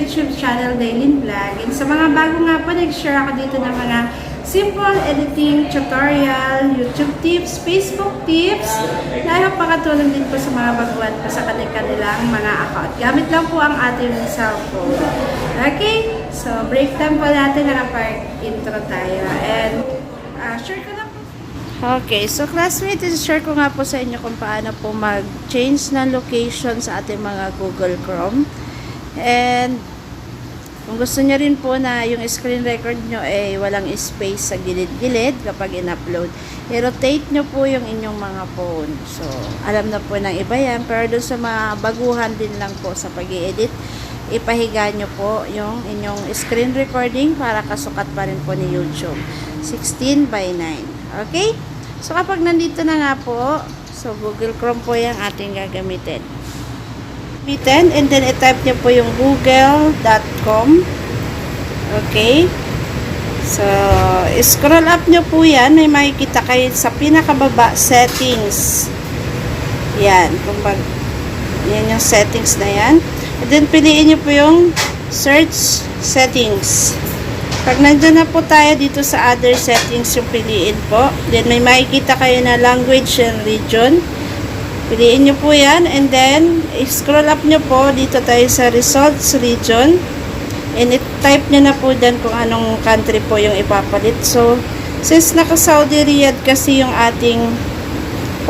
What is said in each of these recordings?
YouTube channel, Dailin Vlog. And sa mga bago nga po, nag-share ako dito ng mga simple editing tutorial, YouTube tips, Facebook tips, na ayaw pakatulong din po sa mga baguhan po sa kanilang mga account. Gamit lang po ang ating cellphone. Okay? So, break time po natin, nakapag-intro tayo. And, uh, share ko na po. Okay, so classmate, share ko nga po sa inyo kung paano po mag-change ng location sa ating mga Google Chrome. And kung gusto niyo rin po na yung screen record nyo ay walang space sa gilid-gilid kapag in-upload, i-rotate nyo po yung inyong mga phone. So, alam na po ng iba yan, pero doon sa mga baguhan din lang po sa pag edit ipahiga nyo po yung inyong screen recording para kasukat pa rin po ni YouTube. 16 by 9. Okay? So, kapag nandito na nga po, so Google Chrome po yung ating gagamitin. Gamitin, and then i-type nyo po yung google.com. Okay? So, scroll up nyo po yan. May makikita kayo sa pinakababa, settings. Yan. Kung yan yung settings na yan. And then, piliin nyo po yung search settings. Pag nandun na po tayo dito sa other settings yung piliin po. Then, may makikita kayo na language and region. Piliin nyo po yan. And then, scroll up nyo po. Dito tayo sa results region. And type nyo na po dyan kung anong country po yung ipapalit. So, since naka-Saudi Riyadh kasi yung ating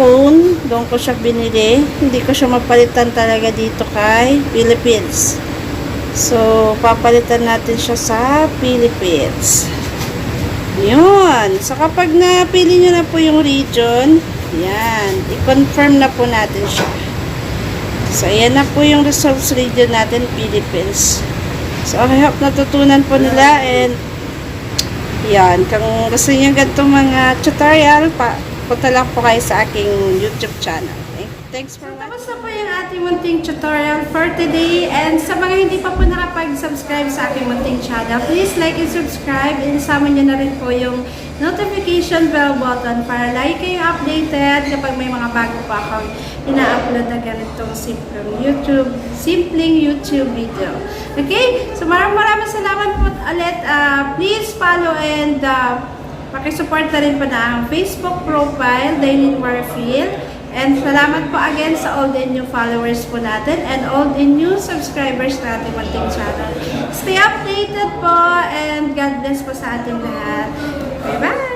phone, doon ko siya binili. Hindi ko siya mapalitan talaga dito kay Philippines. So, papalitan natin siya sa Philippines. Yun. So, kapag napili nyo na po yung region, yan. I-confirm na po natin siya. So, ayan na po yung results region natin, Philippines. So, I hope natutunan po nila and yan. Kung gusto niyo ganitong mga tutorial, pa, punta lang po kayo sa aking YouTube channel. Okay? Thanks for watching. Tapos na po yung ating munting tutorial for today. And sa mga hindi pa po nakapag-subscribe sa aking munting channel, please like and subscribe. And isama nyo na rin po yung notification bell button para lagi kayo updated kapag may mga bago pa akong ina-upload na ganitong simpleng YouTube, simpleng YouTube video. Okay? So maraming maraming salamat po ulit. Uh, please follow and uh, pakisupport na rin po na ang Facebook profile, Dailin Warfield. And salamat po again sa all the new followers po natin and all the new subscribers natin ating channel. Stay updated po and God bless po sa ating lahat. Bye-bye!